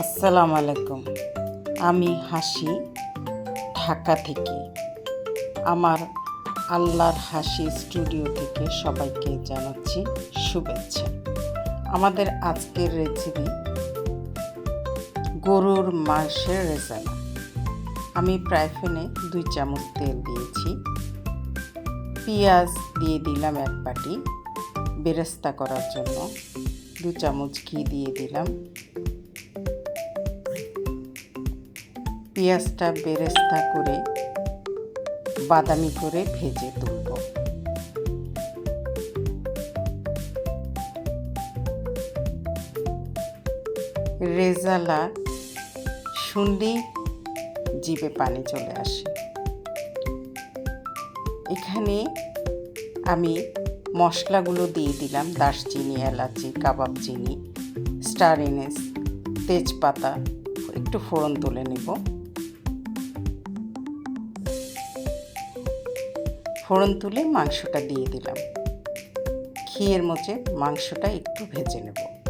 আসসালামু আলাইকুম। আমি হাসি, ঢাকা থেকে। আমার আল্লাহর হাসি স্টুডিও থেকে সবাইকে জানাচ্ছি শুভেচ্ছা। আমাদের আজকের রেসিপি গরুর মাংসের রেজালা আমি প্রায় ফেনে দুই চামচ তেল দিয়েছি। পেঁয়াজ দিয়ে দিলাম এক বাটি। বেরেস্তা করার জন্য দু চামচ ঘি দিয়ে দিলাম। পেঁয়াজটা বেরেস্তা করে বাদামি করে ভেজে তুলব। রেজালা শুনলেই জিভে পানি চলে আসে। এখানে আমি মশলাগুলো দিয়ে দিলাম দারচিনি, এলাচি, কাবাব চিনি, স্টার ইনেস তেজপাতা, একটু ফোড়ন তুলে নেব। ফোড়ন তুলে মাংসটা দিয়ে দিলাম। ঘিয়ের মোচে মাংসটা একটু ভেজে নেব।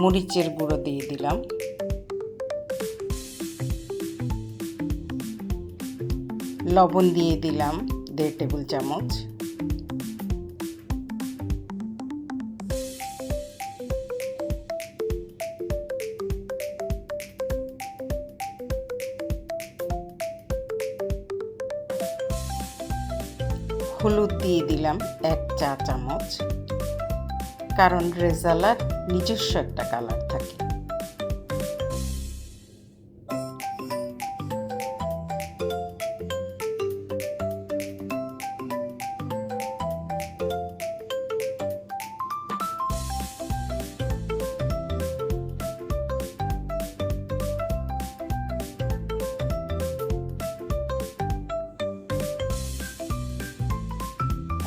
মরিচের গুঁড়ো দিয়ে দিলাম। লবণ দিয়ে দিলাম দেড় টেবিল চামচ। হলুদ দিয়ে দিলাম এক চা চামচ। কারণ রেজালার নিজস্ব একটা কালার থাকে।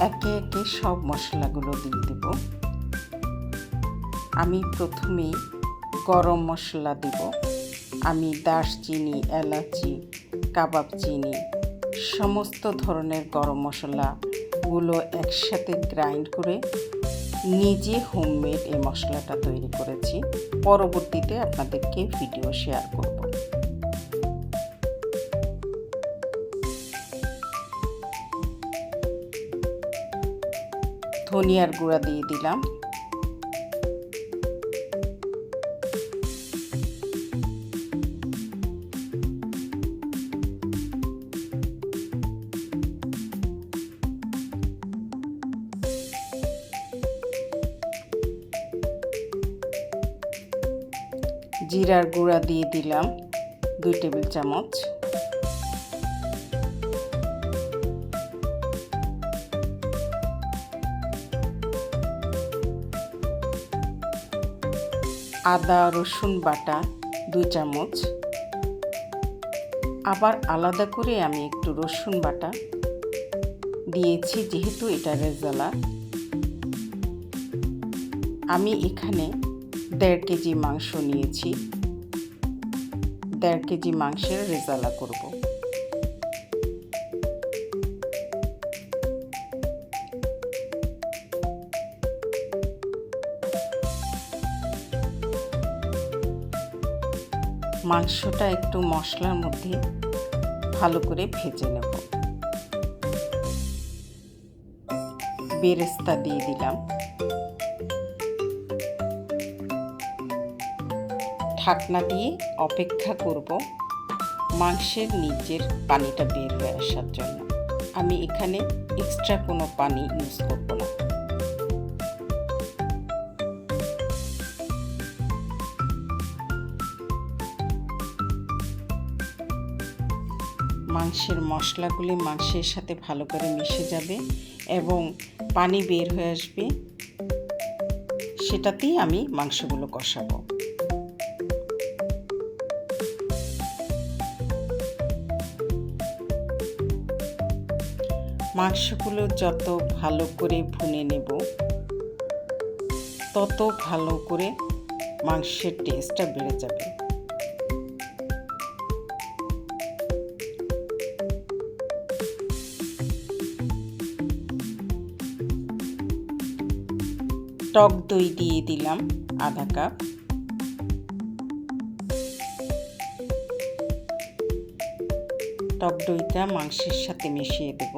একে একে সব মশলাগুলো দিয়ে দেব। আমি প্রথমেই গরম মশলা দেব। আমি দারচিনি, এলাচি, কাবাব চিনি, সমস্ত ধরনের গরম মশলাগুলো একসাথে গ্রাইন্ড করে নিজে হোমমেড এই মশলাটা তৈরি করেছি। পরবর্তীতে আপনাদেরকে ভিডিও শেয়ার করব। ধনিয়ার গুঁড়া দিয়ে দিলাম। জিরার গুঁড়া দিয়ে দিলাম দুই টেবিল চামচ। আদা, রসুন বাটা দুই চামচ। আবার আলাদা করে আমি একটু রসুন বাটা দিয়েছি, যেহেতু এটা রেজালা। আমি এখানে দেড় কেজি মাংস নিয়েছি। দেড় কেজি মাংসের রেজালা করব। মাংসটা একটু মশলার মধ্যে ভালো করে ভেজে নেব। বেরেস্তা দিয়ে দিলাম। ঢাকনা দিয়ে অপেক্ষা করব মাংসের নিচের পানিটা বের হয়ে আসার জন্য। আমি এখানে এক্সট্রা কোনো পানি ইউজ করব না। মাংসের মশলাগুলি মাংসের সাথে ভালো করে মিশে যাবে এবং পানি বের হয়ে আসবে। সেটাতেই আমি মাংসগুলো কষাবো। মাংসগুলো যত ভালো করে ভুনে নেব, তত ভালো করে মাংসের টেস্টটা বেড়ে যাবে। টক দই দিয়ে দিলাম আধা কাপ। টক দইটা মাংসের সাথে মিশিয়ে দেব।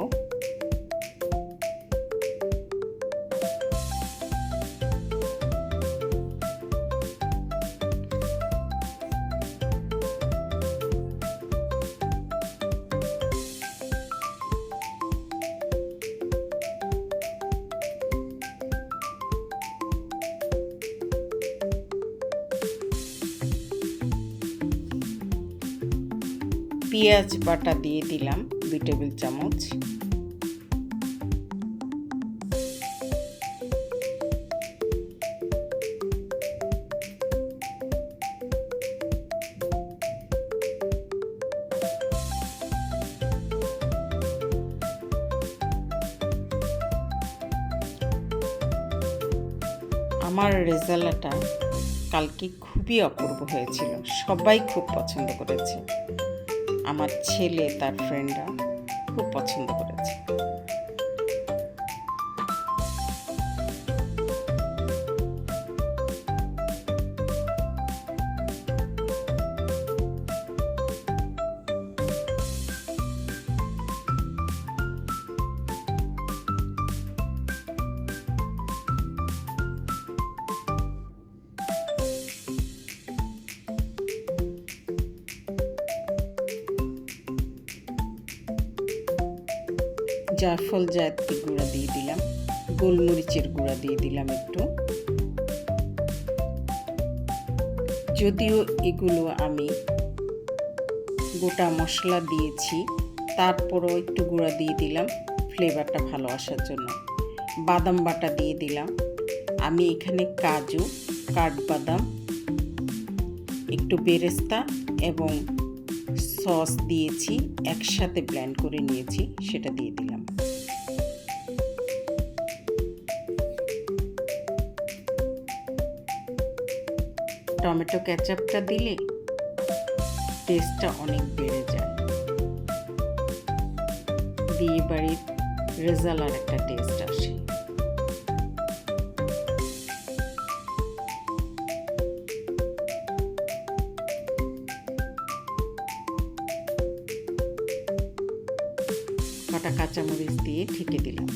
পেঁয়াজ বাটা দিয়ে দিলাম, দুই টেবিল চামচ। আমার রেজাল্টটা কালকে খুবই অপূর্ব হয়েছিল, সবাই খুব পছন্দ করেছে। আমার ছেলে তার ফ্রেন্ডরা খুব পছন্দ করেছে। জাফল জায়ত্রী গুঁড়া দিয়ে দিলাম। গোলমরিচের গুঁড়া দিয়ে দিলাম একটু। যদিও এগুলো আমি গোটা মশলা দিয়েছি, তারপরও একটু গুঁড়া দিয়ে দিলাম। ফ্লেভারটা ভালো আসার জন্য। বাদাম বাটা দিয়ে দিলাম। আমি এখানে কাজু, কাঠবাদাম, একটু বেরেস্তা এবং সস দিয়েছি, একসাথে ব্লেন্ড করে নিয়েছি, সেটা দিয়ে দিলাম। টমেটো ক্যাচাপটা দিলে টেস্টটা অনেক বেড়ে যায়। বিয়ে বাড়ির রেজালার একটা টেস্ট আসে। কটা কাঁচামরিচ দিয়ে ঠেকে দিলাম।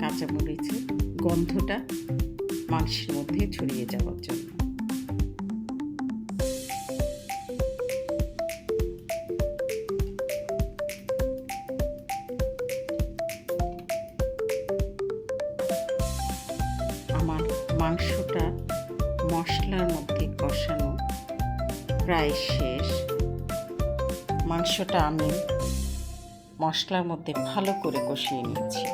কাঁচামরিচের গন্ধটা মাংসের মধ্যে ছড়িয়ে যাওয়ার জন্য। মাংসটা মশলার মধ্যে কষানো প্রায় শেষ। মাংসটা আমি মশলার মধ্যে ভালো করে কষিয়ে নিয়েছি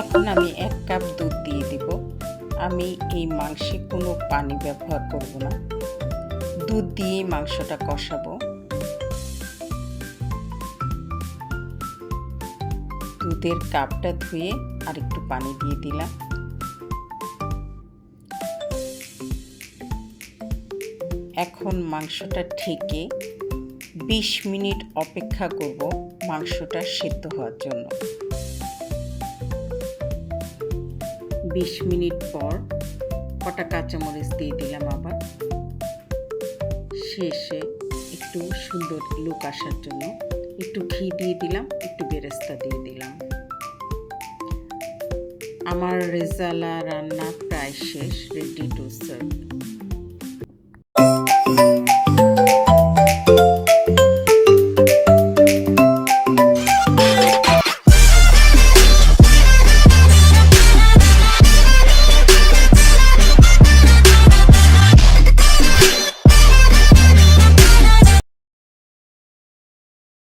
এখন আমি এক কাপ দুধ দিয়ে দিব। আমি এই মাংসে কোনো পানি ব্যবহার করব না। দুধ দিয়ে মাংসটা কষাবো। দুধের কাপটা ধুয়ে আর একটু পানি দিয়ে দিলাম। এখন মাংসটা ঠেকে বিশ মিনিট অপেক্ষা করব মাংসটা সেদ্ধ হওয়ার জন্য। বিশ মিনিট পর কটা কাঁচামরিচ দিয়ে দিলাম আবার। শেষে একটু সুন্দর লুক আসার জন্য একটু ঘি দিয়ে দিলাম, একটু বেরেস্তা দিয়ে দিলাম। আমার রেজালা রান্না প্রায় শেষ রেডি টু সার্ভ